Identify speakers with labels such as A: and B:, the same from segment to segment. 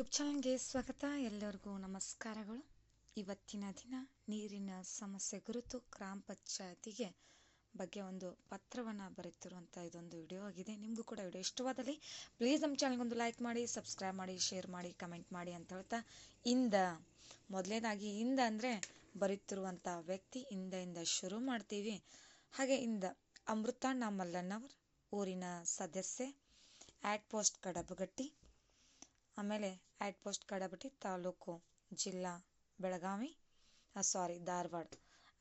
A: YouTube ಚಾನಲ್ಗೆ ಸ್ವಾಗತ ಎಲ್ಲರಿಗೂ ನಮಸ್ಕಾರಗಳು. ಇವತ್ತಿನ ದಿನ ನೀರಿನ ಸಮಸ್ಯೆ ಕುರಿತು ಗ್ರಾಮ ಪಂಚಾಯತಿಗೆ ಬಗ್ಗೆ ಒಂದು ಪತ್ರವನ್ನು ಬರೆತಿರುವಂಥ ಇದೊಂದು ವಿಡಿಯೋ ಆಗಿದೆ. ನಿಮಗೂ ಕೂಡ ವಿಡಿಯೋ ಇಷ್ಟವಾದಲ್ಲಿ ಪ್ಲೀಸ್ ನಮ್ಮ ಚಾನಲ್ಗೊಂದು ಲೈಕ್ ಮಾಡಿ ಸಬ್ಸ್ಕ್ರೈಬ್ ಮಾಡಿ ಶೇರ್ ಮಾಡಿ ಕಮೆಂಟ್ ಮಾಡಿ ಅಂತ ಹೇಳ್ತಾ ಇಂದ ಮೊದಲನೇದಾಗಿ ಇಂದ ಅಂದರೆ ಬರೀತಿರುವಂಥ ವ್ಯಕ್ತಿ ಇಂದ ಇಂದ ಶುರು ಮಾಡ್ತೀವಿ. ಹಾಗೆ ಇಂದ ಅಮೃತ ನಮ್ಮಲ್ಲಣ್ಣವರ್ ಊರಿನ ಸದಸ್ಯೆ ಆ್ಯಡ್ ಪೋಸ್ಟ್ ಕಡಬಗಟ್ಟಿ ಆಮೇಲೆ ಆ್ಯಡ್ ಪೋಸ್ಟ್ ಕಡಬಟ್ಟಿ ತಾಲೂಕು ಜಿಲ್ಲಾ Belagavi sorry Dharwad.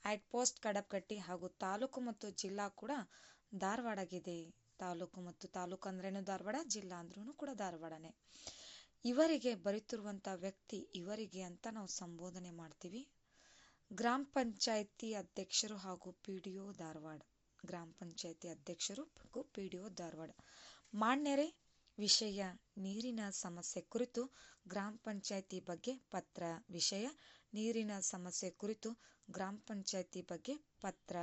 A: At post Kadabagatti ಹಾಗೂ ತಾಲೂಕು ಮತ್ತು ಜಿಲ್ಲಾ ಕೂಡ ಧಾರವಾಡಗಿದೆ. ತಾಲೂಕು ಮತ್ತು ತಾಲೂಕು ಅಂದ್ರೇನು? ಧಾರವಾಡ, ಜಿಲ್ಲಾ ಅಂದ್ರೂ ಕೂಡ ಧಾರವಾಡನೇ. ಇವರಿಗೆ ಬರೀತಿರುವಂಥ ವ್ಯಕ್ತಿ ಇವರಿಗೆ ಅಂತ ನಾವು ಸಂಬೋಧನೆ ಮಾಡ್ತೀವಿ. ಗ್ರಾಮ ಪಂಚಾಯಿತಿ ಅಧ್ಯಕ್ಷರು ಹಾಗೂ ಪಿ ಡಿ ಒ ಧಾರವಾಡ. ಗ್ರಾಮ ಪಂಚಾಯಿತಿ ಅಧ್ಯಕ್ಷರು ಹಾಗೂ ಪಿ ಡಿ ಒ ಧಾರವಾಡ. ಮಾನ್ಯರೇ ವಿಷಯ ನೀರಿನ ಸಮಸ್ಯೆ ಕುರಿತು ಗ್ರಾಮ ಪಂಚಾಯಿತಿ ಬಗ್ಗೆ ಪತ್ರ. ವಿಷಯ ನೀರಿನ ಸಮಸ್ಯೆ ಕುರಿತು ಗ್ರಾಮ ಪಂಚಾಯಿತಿ ಬಗ್ಗೆ ಪತ್ರ.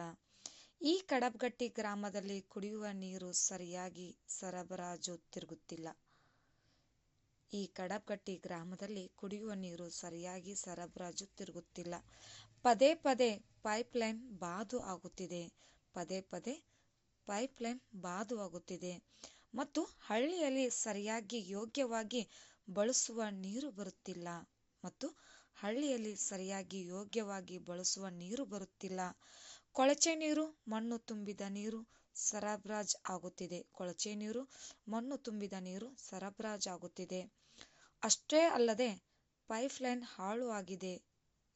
A: ಈ ಕಡಬಗಟ್ಟಿ ಗ್ರಾಮದಲ್ಲಿ ಕುಡಿಯುವ ನೀರು ಸರಿಯಾಗಿ ಸರಬರಾಜು ತಿರುಗುತ್ತಿಲ್ಲ. ಈ ಕಡಬಗಟ್ಟಿ ಗ್ರಾಮದಲ್ಲಿ ಕುಡಿಯುವ ನೀರು ಸರಿಯಾಗಿ ಸರಬರಾಜು ತಿರುಗುತ್ತಿಲ್ಲ. ಪದೇ ಪದೇ ಪೈಪ್ಲೈನ್ ಬಾದು ಆಗುತ್ತಿದೆ. ಪದೇ ಪದೇ ಪೈಪ್ಲೈನ್ ಬಾದು ಆಗುತ್ತಿದೆ. ಮತ್ತು ಹಳ್ಳಿಯಲ್ಲಿ ಸರಿಯಾಗಿ ಯೋಗ್ಯವಾಗಿ ಬಳಸುವ ನೀರು ಬರುತ್ತಿಲ್ಲ ಮತ್ತು ಹಳ್ಳಿಯಲ್ಲಿ ಸರಿಯಾಗಿ ಯೋಗ್ಯವಾಗಿ ಬಳಸುವ ನೀರು ಬರುತ್ತಿಲ್ಲ. ಕೊಳಚೆ ನೀರು, ಮಣ್ಣು ತುಂಬಿದ ನೀರು ಸರಬರಾಜ್ ಆಗುತ್ತಿದೆ. ಕೊಳಚೆ ನೀರು, ಮಣ್ಣು ತುಂಬಿದ ನೀರು ಸರಬರಾಜ್ ಆಗುತ್ತಿದೆ. ಅಷ್ಟೇ ಅಲ್ಲದೆ ಪೈಪ್ ಲೈನ್ ಹಾಳು ಆಗಿದೆ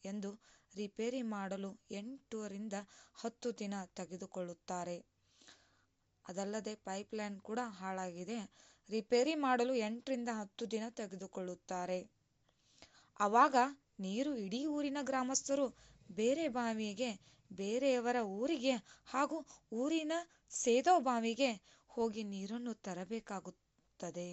A: ಎಂದು ರಿಪೇರಿ ಮಾಡಲು ಎಂಟರಿಂದ ಹತ್ತು ದಿನ ತೆಗೆದುಕೊಳ್ಳುತ್ತಾರೆ. ಅದಲ್ಲದೆ ಪೈಪ್ ಲೈನ್ ಕೂಡ ಹಾಳಾಗಿದೆ. ರಿಪೇರಿ ಮಾಡಲು ಎಂಟರಿಂದ ಹತ್ತು ದಿನ ತೆಗೆದುಕೊಳ್ಳುತ್ತಾರೆ. ಆವಾಗ ನೀರು ಇಡೀ ಊರಿನ ಗ್ರಾಮಸ್ಥರು ಬೇರೆ ಬಾವಿಗೆ, ಬೇರೆಯವರ ಊರಿಗೆ ಹಾಗೂ ಊರಿನ ಸೇದೋ ಬಾವಿಗೆ ಹೋಗಿ ನೀರನ್ನು ತರಬೇಕಾಗುತ್ತದೆ.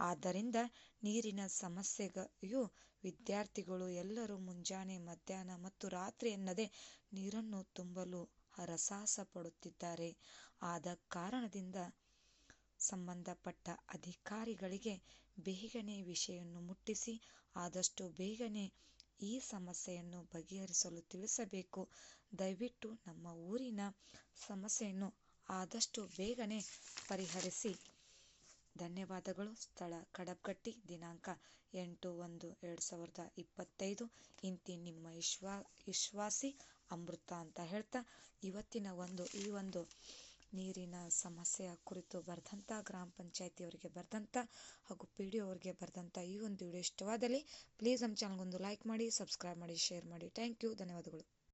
A: ಆದ್ದರಿಂದ ನೀರಿನ ಸಮಸ್ಯೆಯು ವಿದ್ಯಾರ್ಥಿಗಳು ಎಲ್ಲರೂ ಮುಂಜಾನೆ ಮಧ್ಯಾಹ್ನ ಮತ್ತು ರಾತ್ರಿ ಎನ್ನದೆ ನೀರನ್ನು ತುಂಬಲು ಹರಸಾಹಸ ಪಡುತ್ತಿದ್ದಾರೆ. ಆದ ಕಾರಣದಿಂದ ಸಂಬಂಧಪಟ್ಟ ಅಧಿಕಾರಿಗಳಿಗೆ ಬೇಗನೆ ವಿಷಯನ್ನು ಮುಟ್ಟಿಸಿ, ಆದಷ್ಟು ಬೇಗನೆ ಈ ಸಮಸ್ಯೆಯನ್ನು ಬಗೆಹರಿಸಲು ತಿಳಿಸಬೇಕು. ದಯವಿಟ್ಟು ನಮ್ಮ ಊರಿನ ಸಮಸ್ಯೆಯನ್ನು ಆದಷ್ಟು ಬೇಗನೆ ಪರಿಹರಿಸಿ. ಧನ್ಯವಾದಗಳು. ಸ್ಥಳ ಕಡಬಗಟ್ಟಿ ದಿನಾಂಕ ಎಂಟು ಒಂದು, ಎರಡು ಸಾವಿರದ ಇಪ್ಪತ್ತೈದು. ಇಂತಿ ನಿಮ್ಮ ವಿಶ್ವಾ, ವಿಶ್ವಾಸಿ ಅಮೃತ ಅಂತ ಹೇಳ್ತಾ ಇವತ್ತಿನ ಒಂದು, ಈ ಒಂದು ನೀರಿನ ಸಮಸ್ಯೆಯ ಕುರಿತು ಬರೆದಂಥ ಗ್ರಾಮ ಪಂಚಾಯತಿಯವರಿಗೆ ಬರೆದಂಥ ಹಾಗೂ ಪಿ ಡಿ ಅವರಿಗೆ ಬರೆದಂಥ ಈ ಒಂದು ವಿಡಿಯೋ ಇಷ್ಟವಾದಲ್ಲಿ ಪ್ಲೀಸ್ ನಮ್ಮ ಚಾನಲ್ಗೊಂದು ಲೈಕ್ ಮಾಡಿ ಸಬ್ಸ್ಕ್ರೈಬ್ ಮಾಡಿ ಶೇರ್ ಮಾಡಿ. ಥ್ಯಾಂಕ್ ಯು ಧನ್ಯವಾದಗಳು.